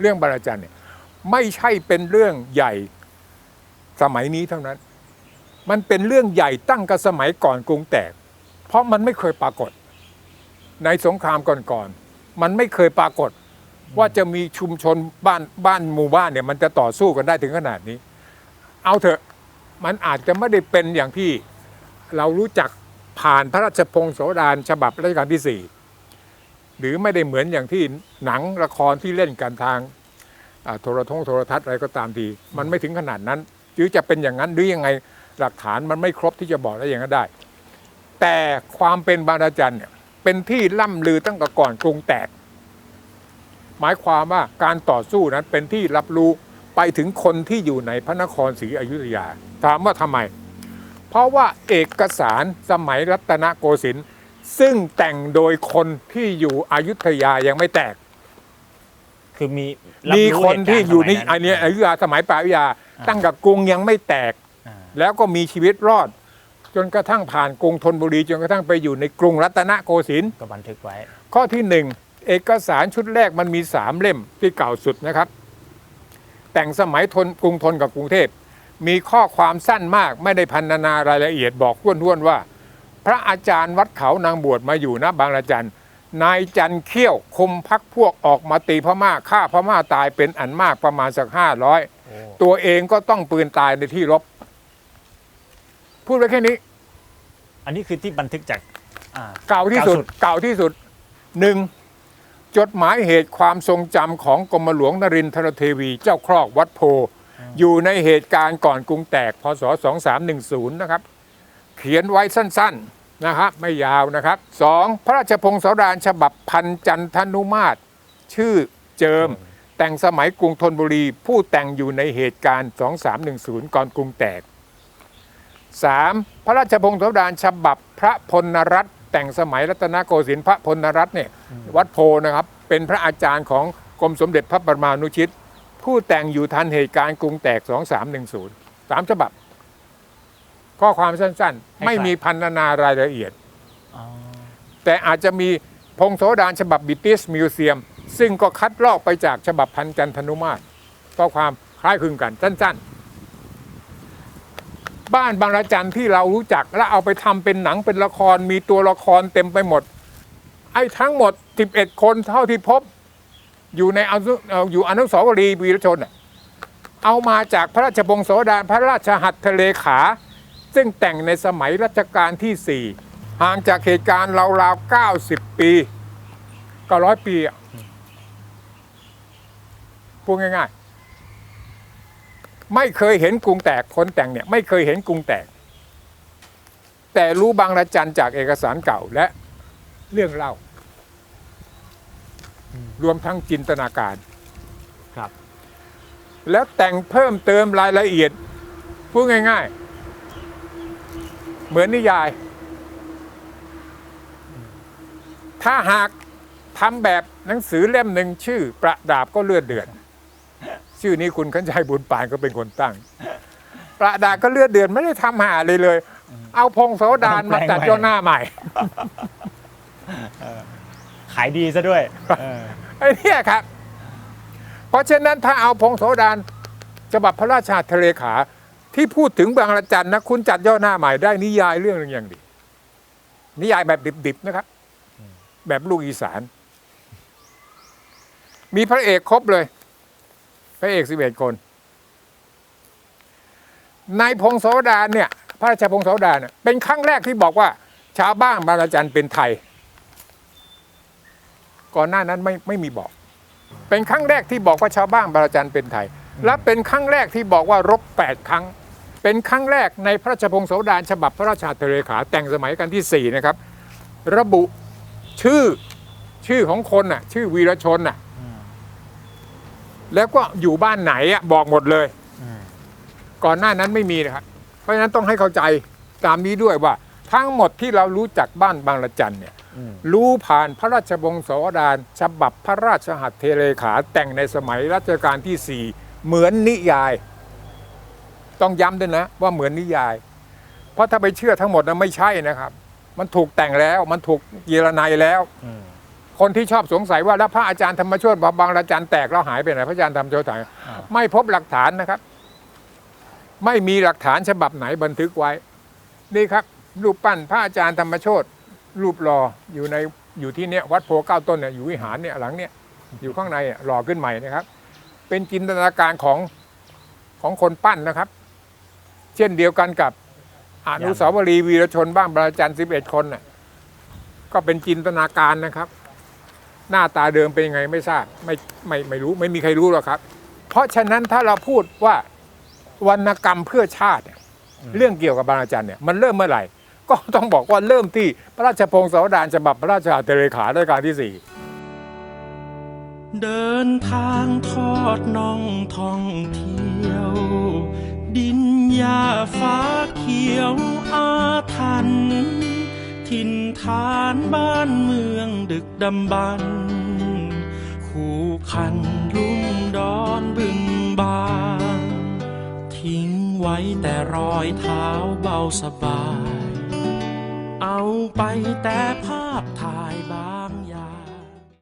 เรื่องบางรจันเนี่ยไม่ใช่เป็นเรื่องใหญ่สมัยนี้เท่านั้น มันเป็นเรื่องใหญ่ตั้งกับสมัยก่อนกรุงแตก เพราะมันไม่เคยปรากฏ ในสงครามก่อนๆมันไม่เคยปรากฏ ว่าจะมีชุมชนบ้านบ้านหมู่บ้านเนี่ยมันจะต่อสู้กันได้ถึงขนาดนี้ เอาเถอะมันอาจจะไม่ได้เป็นอย่างที่เรารู้จักผ่านพระราชพงศาวดารฉบับรัชกาลที่สี่ หรือไม่ได้เหมือนอย่างที่หนังละครที่เล่นกันทางโทรทงโทรทัศน์อะไรก็ตามทีมันไม่ถึงขนาดนั้น หรือจะเป็นอย่างนั้นหรือยังไงหลักฐานมันไม่ครบที่จะบอกได้อย่างนั้นได้ แต่ความเป็นบาระจันเนี่ยเป็นที่ล่ำลือตั้งแต่ก่อนกรุงแตก หมายความว่าการต่อสู้นั้นเป็นที่รับรู้ไปถึงคนที่อยู่ในพระนครศรีอยุธยา ถามว่าทำไม เพราะว่าเอกสารสมัยรัตนโกสินทร์ ซึ่งแต่งโดยคนที่อยู่อยุธยายังไม่แตก คือมีรับมีรู้คนที่อยู่ในเหตุอัการนณ์เนี้ยอยุธยาสมัยปลายอยุธยาอ่าตั้งกับกรุงยังไม่แตก อ่าแล้วก็มีชีวิตรอด จนกระทั่งผ่านกรุงธนบุรีจนกระทั่งไปอยู่ในกรุงรัตนโกสินทร์ ก็บันทึกไว้ ข้อที่หนึ่งเอกสารชุดแรกมันมีสามเล่มที่เก่าสุดนะครับ แต่งสมัยทนกรุงทนกับกรุงเทพ มีข้อความสั้นมากไม่ได้พันนานารายละเอียดบอกท้วนๆว่า พระอาจารย์วัดเขานางบวชมาอยู่นะบางระจันนายจันเขี้ยวคุมพักพวกออกมาตีพม่าฆ่าพม่าตายเป็นอันมากประมาณสักห้าร้อยโอ้ตัวเองก็ต้องปืนตายในที่รบ พูดไว้แค่นี้ อันนี้คือที่บันทึกจากอ่า เก่าที่สุด เก่าที่สุดหนึ่งจดหมายเหตุความทรงจำของกรมหลวงนรินทรเทวีเจ้าครอกวัดโพ อยู่ในเหตุการณ์ก่อนกรุงแตกพศ 2310 นะครับ เขียนไว้สั้นๆนะครับไม่ยาวนะครับสองพระราชพงศาวดารฉบับพันจันทนุมาตร ชื่อเจิม แต่งสมัยกรุงธนบุรี ผู้แต่งอยู่ในเหตุการณ์ 2310 ก่อนกรุงแตก 3. พระราชพงศาวดารฉบับพระพลรัตน์แต่งสมัยรัตนโกสินทร์พระพลรัตน์เนี่ยวัดโพนะครับ เป็นพระอาจารย์ของกรมสมเด็จพระปรมานุชิต ผู้แต่งอยู่ทันเหตุการณ์กรุงแตก 2310สามฉบับ ข้อความสั้นๆ ไม่มีพันนารายละเอียดอ๋อแต่อาจจะมีพงศาวดารฉบับบิติสมิวเซียม ซึ่งก็คัดลอกไปจากฉบับพันจันทนุมาตรก็ความคล้ายคลึงกันสั้นๆ บ้านบางระจันที่เรารู้จักแล้วเอาไปทำเป็นหนังเป็นละครมีตัวละครเต็มไปหมด ไอ้ทั้งหมด 11 คนเท่าที่พบ อยู่ในอนุเอ่ออยู่อนุสาวรีย์วีรชนน่ะเอามาจากพระราชพงศาวดารพระราชหัตถเลขา ซึ่งแต่งในสมัยรัชกาลที่ 4 ห่างจากเหตุการณ์ราวๆ90 ปีก็ร้อยปีอะพูดง่ายๆ ไม่เคยเห็นกรุงแตกคนแต่งเนี่ย ไม่เคยเห็นกรุงแตก แต่รู้บางระจันจากเอกสารเก่าและเรื่องเล่า รวมทั้งจินตนาการครับ แล้วแต่งเพิ่มเติมรายละเอียดพูดง่าย ๆ เหมือนนิยาย ถ้าหากทำแบบหนังสือเล่มหนึ่งชื่อ ประดาบก็เลือดเดือดชื่อนี้คุณขันชัยบุญปานก็เป็นคนตั้ง ประดาบก็เลือดเดือดไม่ได้ทำหาเลยเลย เอาพงศาวดารมาตัดย่อหน้าใหม่ขายดีซะด้วยเออไอ้เนี่ยครับ เพราะฉะนั้นถ้าเอาพงศาวดารฉบับพระราชาทะเลขา ที่พูดถึงบางระจันนะคุณจัดย่อหน้าใหม่ได้นิยายเรื่องหนึ่งอย่างดี นิยายแบบดิบๆนะครับ แบบลูกอีสาน มีพระเอกครบเลย พระเอกสิบเอ็ดคนในพงศาวดารเนี่ย พระราชพงศาวดารเนี่ยเป็นครั้งแรกที่บอกว่า ชาวบ้านบางระจันเป็นไทย ก่อนหน้านั้นไม่ไม่มีบอก เป็นครั้งแรกที่บอกว่าชาวบ้านบางระจันเป็นไทยและเป็นครั้งแรกที่บอกว่ารบแปดครั้ง เป็นครั้งแรกในพระราชพงศาวดารฉบับพระราชาทะเลขาแต่งสมัยกันที่สี่นะครับ ระบุชื่อชื่อของคนน่ะ ชื่อวีรชนน่ะอืมแล้วก็อยู่บ้านไหนอะบอกหมดเลยอืมก่อนหน้านั้นไม่มีนะครับ เพราะฉะนั้นต้องให้เข้าใจตามนี้ด้วยว่า ทั้งหมดที่เรารู้จักบ้านบางระจันเนี่ยอืมรู้ผ่านพระราชวงศาวดารฉบับพระราชหัตถเลขาแต่งในสมัยรัชกาลที่สี่เหมือนนิยาย ต้องย้ำด้วยนะว่าเหมือนนิยาย เพราะถ้าไปเชื่อทั้งหมดนะไม่ใช่นะครับ มันถูกแต่งแล้วมันถูกเยรนายแล้ว อืม คนที่ชอบสงสัยว่าแล้วพระอาจารย์ธรรมโชติบางอาจารย์แตกแล้วหายไปไหนพระอาจารย์ธรรมโชติหายอ่า ไม่พบหลักฐานนะครับ ไม่มีหลักฐานฉบับไหนบันทึกไว้ นี่ครับ รูปปั้นพระอาจารย์ธรรมโชติรูปหล่ออยู่ในอยู่ที่เนี้ยวัดโพเก้าต้นเนี่ยอยู่วิหารเนี่ยหลังเนี่ยอยู่ข้างในอะหล่อขึ้นใหม่นะครับ เป็นจินตนาการของของคนปั้นนะครับ เช่นเดียวกันกับอนุสาวรีย์วีรชนบ้างประจันสิบเอ็ดคนน่ะก็เป็นจินตนาการนะครับ หน้าตาเดิมเป็นยังไงไม่ทราบไม่ไม่ไม่รู้ไม่มีใครรู้หรอกครับ เพราะฉะนั้นถ้าเราพูดว่าวรรณกรรมเพื่อชาติเนี่ยเรื่องเกี่ยวกับบางอาจารย์เนี่ยมันเริ่มเมื่อไหร่ ก็ต้องบอกว่าเริ่มที่พระราชพงศาวดารฉบับพระราชอาเตเลขารัชกาลที่สี่เดินทางทอดน่องท่องเที่ยวดิน หญ้าฟ้าเขียวอาทันถิ่นฐานบ้านเมืองดึกดำบรรคู่คันลุ่มดอนบึงบานทิ้งไว้แต่รอยเท้าเบาสบาย เอาไปแต่